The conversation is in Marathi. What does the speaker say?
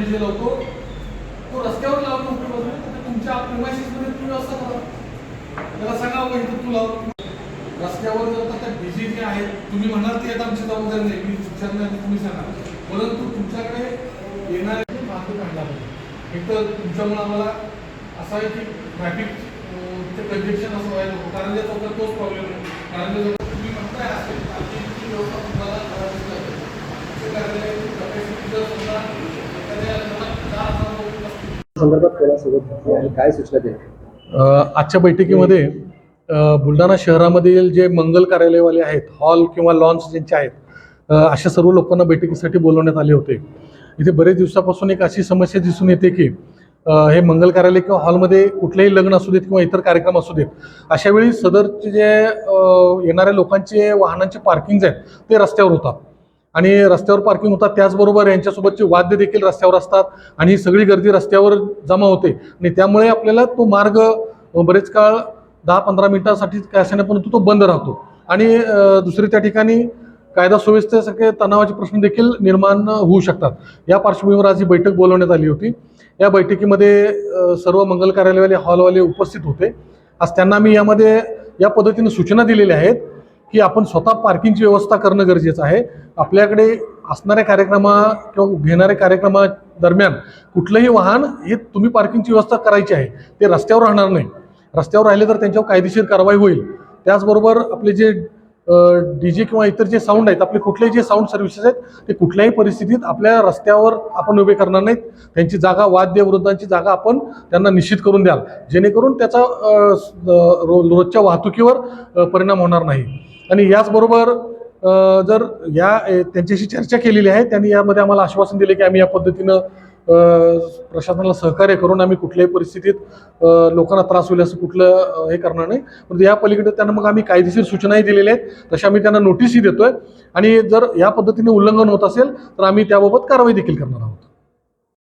डीजे लावतो तो रस्त्यावर लावून उपयोग तर तुमच्या प्रिमायसिसमध्ये तुम्ही असं करा. त्याला सांगा बाबा इथं तू लाव. रस्त्यावर जर का त्या जे आहेत तुम्ही म्हणाल ते आता आमची जबाबदारी नाही. मी विचारणार नाही, तुम्ही सांगा. परंतु तुमच्याकडे येणारे मार्ग काढला पाहिजे एक तर तुमच्यामुळे आम्हाला असं आहे की ट्रॅफिक ते कंजेक्शन असं व्हायला नको. कारण त्या चौकात तोच प्रॉब्लेम आहे. कारण त्या चौकात तुम्ही म्हणताय असेल पार्किंगची व्यवस्था तुम्हाला करावीच लागेल असे कार्यालयाची capacity जर समजा एखाद्या घरात दहा हजार लोक असतील, संदर्भात कोणासोबत आणि काय सूचना दिल्या आजच्या बैठकीमध्ये बुलढाणा शहरामधील जे मंगल कार्यालयवाले आहेत हॉल किंवा लॉन्स ज्यांचे आहेत अशा सर्व लोकांना बैठकीसाठी बोलवण्यात आले होते. इथे बरेच दिवसापासून एक अशी समस्या दिसून येते की हे मंगल कार्यालय किंवा हॉलमध्ये कुठलेही लग्न असू देत किंवा इतर कार्यक्रम असू देत अशा वेळी सदरचे जे येणाऱ्या लोकांचे वाहनांचे पार्किंग आहेत ते रस्त्यावर होतात. आणि रस्त्यावर पार्किंग होतात. त्याचबरोबर यांच्यासोबतचे वाद्य देखील रस्त्यावर असतात. आणि ही सगळी गर्दी रस्त्यावर जमा होते. आणि त्यामुळे आपल्याला तो मार्ग बरेच काळ दहा पंधरा मिनिटासाठी काय असेना परंतु तो बंद राहतो. आणि दुसरी त्या ठिकाणी कायदा सुव्यवस्थेसारखे तणावाचे प्रश्न देखील निर्माण होऊ शकतात. या पार्श्वभूमीवर आज ही बैठक बोलवण्यात आली होती. या बैठकीमध्ये सर्व मंगल कार्यालयवाले हॉलवाले उपस्थित होते. आज त्यांना मी यामध्ये या पद्धतीने सूचना दिलेल्या आहेत. की आपण स्वतः पार्किंगची व्यवस्था करणं गरजेचं आहे. आपल्याकडे असणाऱ्या कार्यक्रमा किंवा घेणाऱ्या कार्यक्रमा दरम्यान कुठलंही वाहन हे तुम्ही पार्किंगची व्यवस्था करायची आहे. ते रस्त्यावर राहणार नाही. रस्त्यावर राहिले तर त्यांच्यावर कायदेशीर कारवाई होईल. त्याचबरोबर आपले जे डी जे किंवा इतर जे साऊंड आहेत आपले कुठलेही जे साऊंड सर्व्हिसेस आहेत ते कुठल्याही परिस्थितीत आपल्या रस्त्यावर आपण उभे करणार नाहीत. त्यांची जागा वाद्य वृद्धांची जागा आपण त्यांना निश्चित करून द्याल. जेणेकरून त्याचा रो- रोजच्या वाहतुकीवर परिणाम होणार नाही. आणि याचबरोबर जर या त्यांच्याशी चर्चा केलेली आहे त्यांनी यामध्ये आम्हाला आश्वासन दिले की आम्ही या पद्धतीनं प्रशासनाला सहकार्य करून आम्ही कुठल्याही परिस्थितीत लोकांना त्रास होईल असं कुठलं हे करणार नाही. परंतु या पलीकडे त्यांना मग आम्ही कायदेशीर सूचनाही दिलेल्या आहेत. तशा आम्ही त्यांना नोटीसही देतोय. आणि जर या पद्धतीने उल्लंघन होत असेल तर आम्ही त्याबाबत कारवाई देखील करणार आहोत.